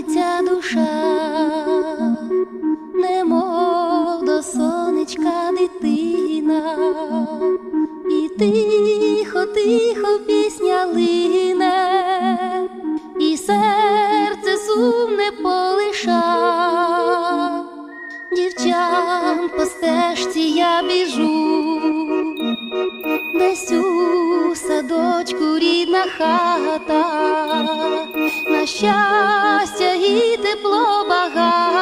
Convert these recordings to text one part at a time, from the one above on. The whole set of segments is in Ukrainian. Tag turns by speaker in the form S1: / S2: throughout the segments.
S1: Тягнеться душа, немов до сонечка дитина, і тихо, тихо пісня лине, і серце сумне полиша, дівчан по стежці я біжу, десь у садочку рідна хата, на щастя і тепло багато.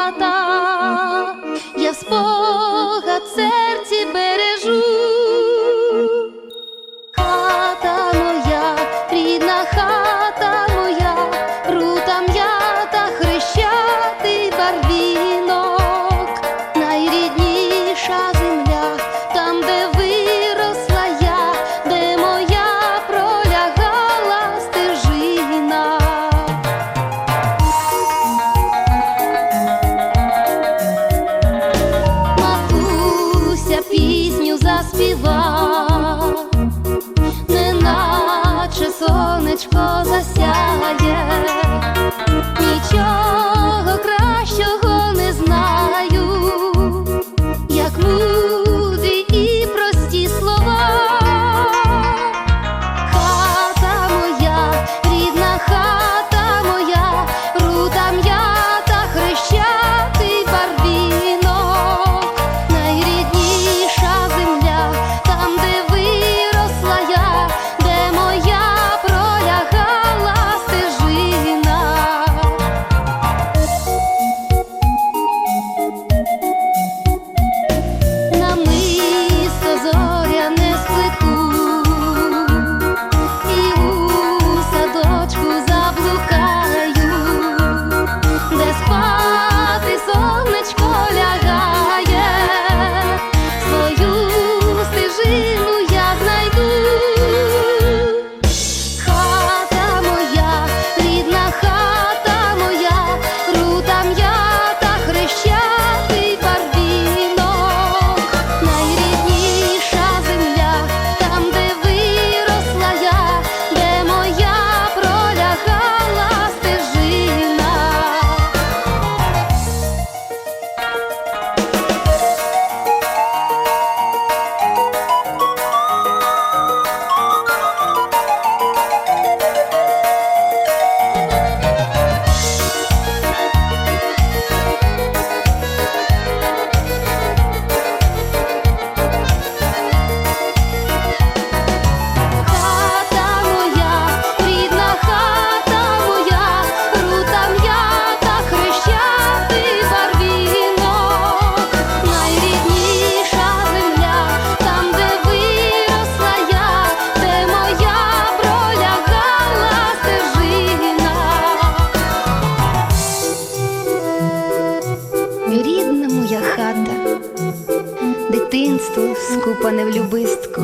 S1: дитинство скупане в любистку,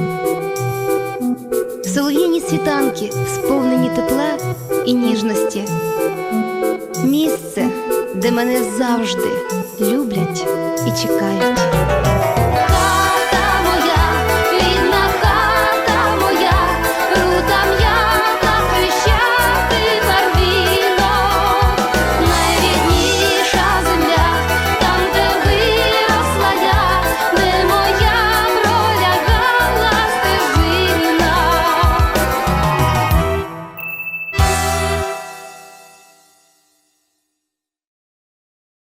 S1: солов'їні світанки, сповнені тепла і ніжності, місце, де мене завжди люблять і чекають.